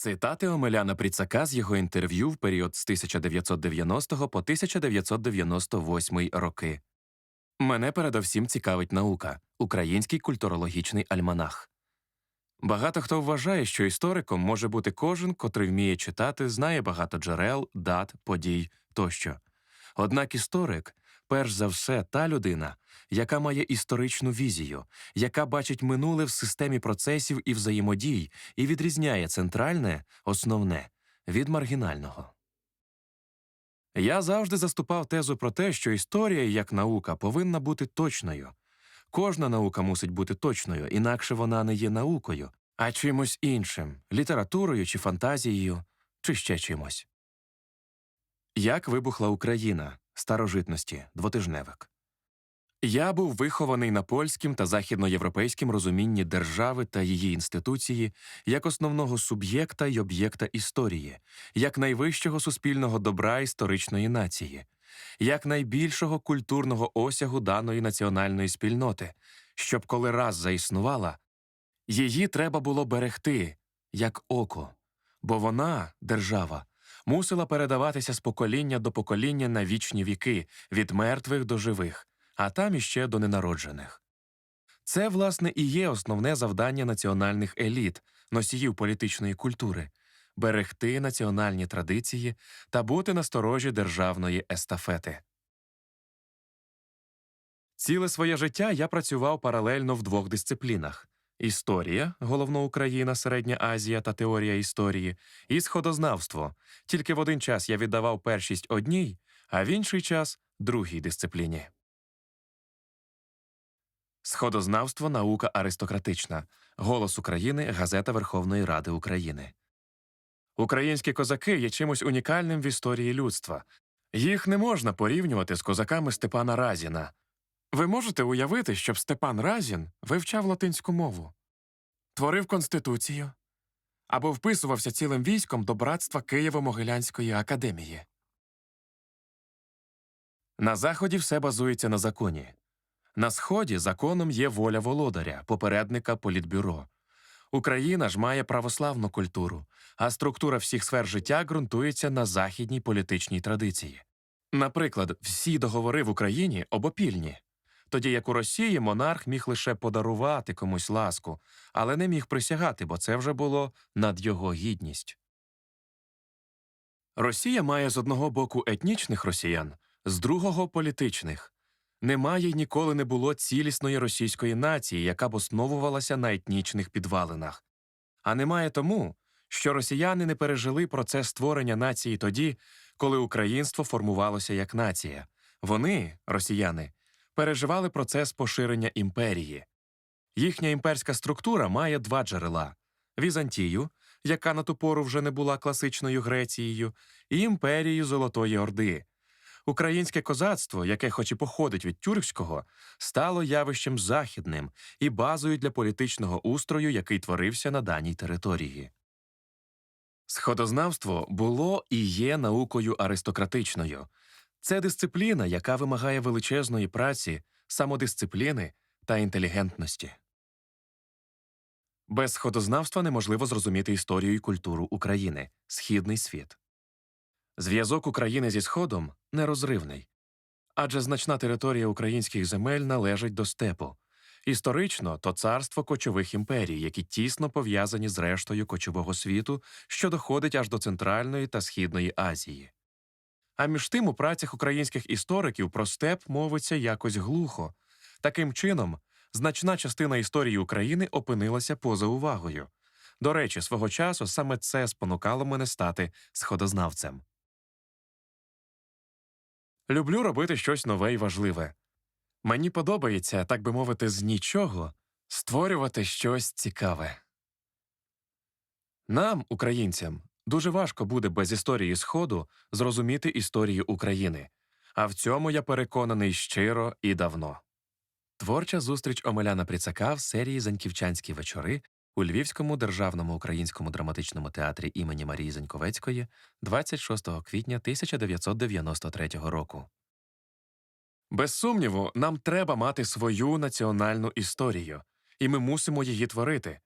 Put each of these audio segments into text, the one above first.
Цитати Омеляна Пріцака з його інтерв'ю в період з 1990 по 1998 роки. Мене передовсім цікавить наука, український культурологічний альманах. Багато хто вважає, що істориком може бути кожен, котрий вміє читати, знає багато джерел, дат, подій тощо. Однак історик, перш за все, та людина, яка має історичну візію, яка бачить минуле в системі процесів і взаємодій і відрізняє центральне, основне від маргінального. Я завжди заступав тезу про те, що історія як наука повинна бути точною. Кожна наука мусить бути точною, інакше вона не є наукою, а чимось іншим літературою чи фантазією, чи ще чимось. Як вибухла Україна старожитності двотижневик. Я був вихований на польським та західноєвропейським розумінні держави та її інституції як основного суб'єкта й об'єкта історії, як найвищого суспільного добра історичної нації, як найбільшого культурного осягу даної національної спільноти, щоб коли раз заіснувала, її треба було берегти, як око, бо вона, держава, мусила передаватися з покоління до покоління на вічні віки, від мертвих до живих, а там іще до ненароджених. Це, власне, і є основне завдання національних еліт, носіїв політичної культури берегти національні традиції та бути насторожі державної естафети. Ціле своє життя я працював паралельно в двох дисциплінах історія, головно Україна, Середня Азія та теорія історії, і сходознавство. Тільки в один час я віддавав першість одній, а в інший час другій дисципліні. Сходознавство наука аристократична. Голос України, газета Верховної Ради України. Українські козаки є чимось унікальним в історії людства. Їх не можна порівнювати з козаками Степана Разіна. Ви можете уявити, щоб Степан Разін вивчав латинську мову, творив конституцію або вписувався цілим військом до братства Києво-Могилянської академії. На заході все базується на законі. На сході законом є воля володаря, попередника політбюро. Україна ж має православну культуру, а структура всіх сфер життя ґрунтується на західній політичній традиції. Наприклад, всі договори в Україні обопільні, тоді як у Росії монарх міг лише подарувати комусь ласку, але не міг присягати, бо це вже було над його гідність. Росія має з одного боку етнічних росіян, з другого політичних. Немає й ніколи не було цілісної російської нації, яка б основувалася на етнічних підвалинах. А немає тому, що росіяни не пережили процес створення нації тоді, коли українство формувалося як нація. Вони, росіяни, переживали процес поширення імперії. Їхня імперська структура має два джерела Візантію, яка на ту пору вже не була класичною Грецією, і імперію Золотої Орди. Українське козацтво, яке хоч і походить від тюркського, стало явищем західним і базою для політичного устрою, який творився на даній території. Сходознавство було і є наукою аристократичною. Це дисципліна, яка вимагає величезної праці, самодисципліни та інтелігентності. Без сходознавства неможливо зрозуміти історію і культуру України, східний світ. Зв'язок України зі Сходом нерозривний, адже значна територія українських земель належить до степу. Історично то царство кочових імперій, які тісно пов'язані з рештою кочового світу, що доходить аж до Центральної та Східної Азії. А між тим у працях українських істориків про степ мовиться якось глухо. Таким чином, значна частина історії України опинилася поза увагою. До речі, свого часу саме це спонукало мене стати сходознавцем. Люблю робити щось нове і важливе. Мені подобається, так би мовити, з нічого створювати щось цікаве. Нам, українцям, дуже важко буде без історії Сходу зрозуміти історію України, а в цьому я переконаний щиро і давно. Творча зустріч Омеляна Пріцака в серії Заньківчанські вечори у Львівському державному українському драматичному театрі імені Марії Заньковецької 26 квітня 1993 року. Без сумніву, нам треба мати свою національну історію, і ми мусимо її творити.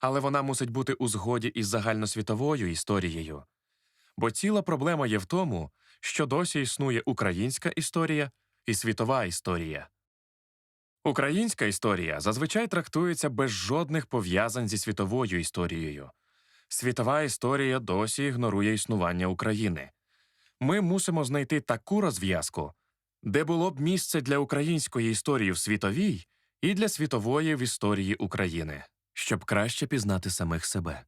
Але вона мусить бути у згоді із загальносвітовою історією. Бо ціла проблема є в тому, що досі існує українська історія і світова історія. Українська історія зазвичай трактується без жодних пов'язань зі світовою історією. Світова історія досі ігнорує існування України. Ми мусимо знайти таку розв'язку, де було б місце для української історії в світовій і для світової в історії України, щоб краще пізнати самих себе.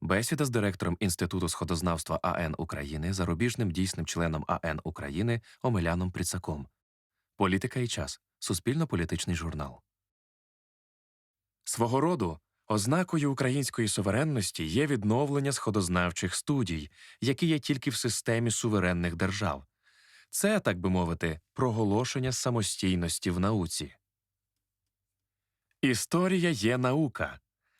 Бесіда з директором Інституту сходознавства АН України, зарубіжним дійсним членом АН України Омеляном Пріцаком. Політика і час. Суспільно-політичний журнал. Свого роду ознакою української суверенності є відновлення сходознавчих студій, які є тільки в системі суверенних держав. Це, так би мовити, проголошення самостійності в науці. Історія є наука,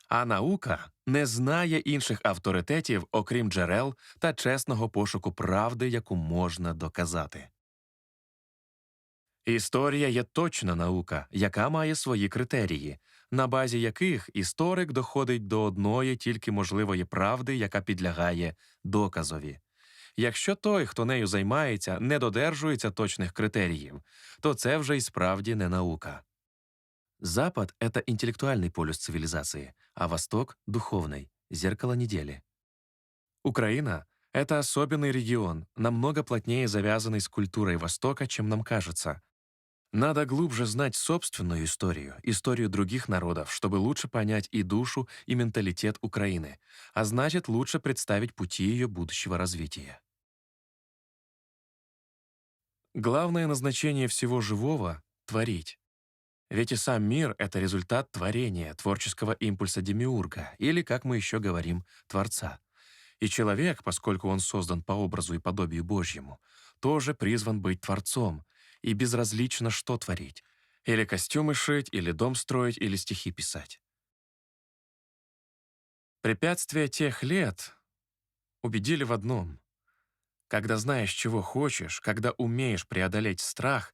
а наука не знає інших авторитетів, окрім джерел та чесного пошуку правди, яку можна доказати. Історія є точна наука, яка має свої критерії, на базі яких історик доходить до одної тільки можливої правди, яка підлягає доказові. Якщо той, хто нею займається, не додержується точних критеріїв, то це вже й справді не наука. Запад — это интеллектуальный полюс цивилизации, а Восток — духовный, зеркало недели. Украина — это особенный регион, намного плотнее завязанный с культурой Востока, чем нам кажется. Надо глубже знать собственную историю, историю других народов, чтобы лучше понять и душу, и менталитет Украины, а значит, лучше представить пути ее будущего развития. Главное назначение всего живого — творить. Ведь и сам мир — это результат творения, творческого импульса Демиурга, или, как мы еще говорим, Творца. И человек, поскольку он создан по образу и подобию Божьему, тоже призван быть Творцом, и безразлично, что творить. Или костюмы шить, или дом строить, или стихи писать. Препятствия тех лет убедили в одном. Когда знаешь, чего хочешь, когда умеешь преодолеть страх,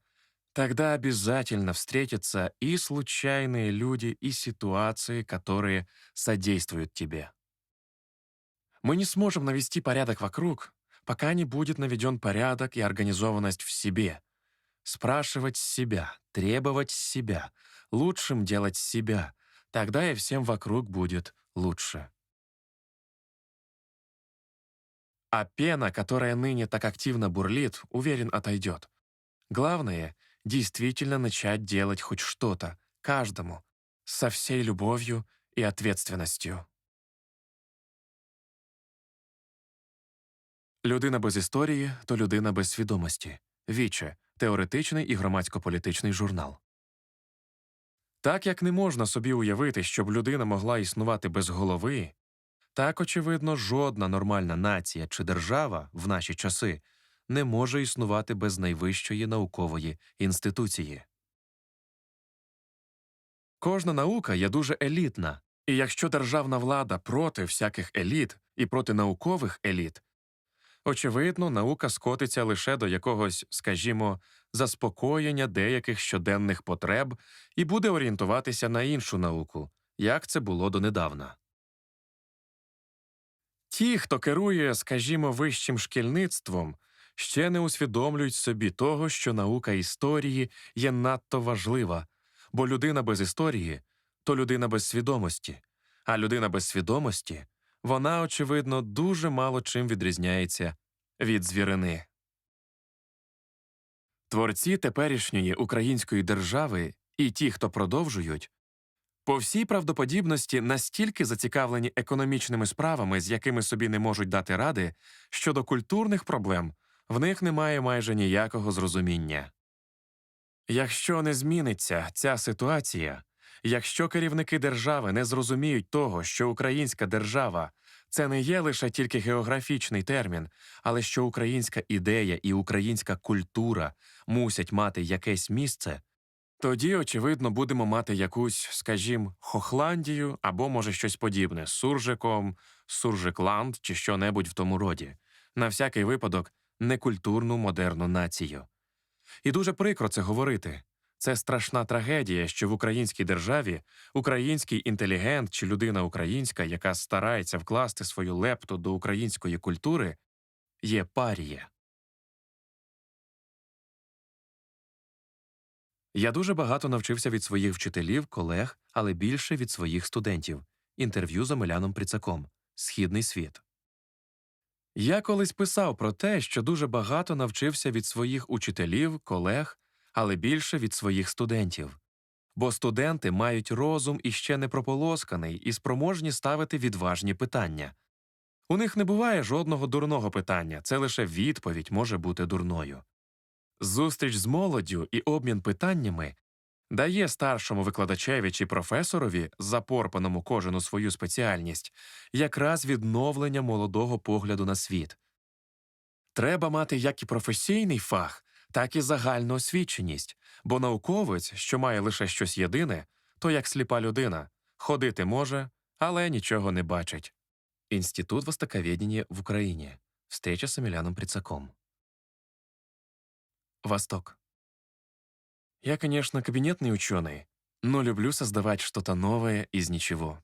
тогда обязательно встретятся и случайные люди, и ситуации, которые содействуют тебе. Мы не сможем навести порядок вокруг, пока не будет наведен порядок и организованность в себе. Спрашивать себя, требовать себя, лучшим делать себя, тогда и всем вокруг будет лучше. А пена, которая ныне так активно бурлит, уверен, отойдет. Главное — действительно начать делать хоть что-то, каждому, со всей любовью и ответственностью. Людина без історії то людина без свідомості. Віче теоретичний і громадсько-політичний журнал. Так як не можна собі уявити, щоб людина могла існувати без голови, так, очевидно, жодна нормальна нація чи держава в наші часи не може існувати без найвищої наукової інституції. Кожна наука є дуже елітна, і якщо державна влада проти всяких еліт і проти наукових еліт, очевидно, наука скотиться лише до якогось, скажімо, заспокоєння деяких щоденних потреб і буде орієнтуватися на іншу науку, як це було донедавна. Ті, хто керує, скажімо, вищим шкільництвом, ще не усвідомлюють собі того, що наука історії є надто важлива, бо людина без історії то людина без свідомості, а людина без свідомості вона, очевидно, дуже мало чим відрізняється від звірини. Творці теперішньої української держави і ті, хто продовжують, по всій правдоподібності настільки зацікавлені економічними справами, з якими собі не можуть дати ради, що до культурних проблем в них немає майже ніякого зрозуміння. Якщо не зміниться ця ситуація, якщо керівники держави не зрозуміють того, що українська держава це не є лише тільки географічний термін, але що українська ідея і українська культура мусять мати якесь місце, тоді, очевидно, будемо мати якусь, скажімо, Хохландію або, може, щось подібне Суржиком, Суржикланд чи що-небудь в тому роді. На всякий випадок, некультурну модерну націю. І дуже прикро це говорити. Це страшна трагедія, що в українській державі український інтелігент чи людина українська, яка старається вкласти свою лепту до української культури, є паріє. Я дуже багато навчився від своїх вчителів, колег, але більше від своїх студентів. Інтерв'ю з Омеляном Прицаком Східний світ. Я колись писав про те, що дуже багато навчився від своїх учителів, колег, але більше від своїх студентів. Бо студенти мають розум іще не прополосканий і спроможні ставити відважні питання. У них не буває жодного дурного питання, це лише відповідь може бути дурною. Зустріч з молоддю і обмін питаннями дає старшому викладачеві чи професорові, запорпаному кожну свою спеціальність, якраз відновлення молодого погляду на світ. Треба мати як і професійний фах, так і загальну освіченість, бо науковець, що має лише щось єдине, то як сліпа людина, ходити може, але нічого не бачить. Институт востоковедения в Украине. Встреча с Эмиляном Прицаком. Восток. Я, конечно, кабинетный ученый, но люблю создавать что-то новое из ничего.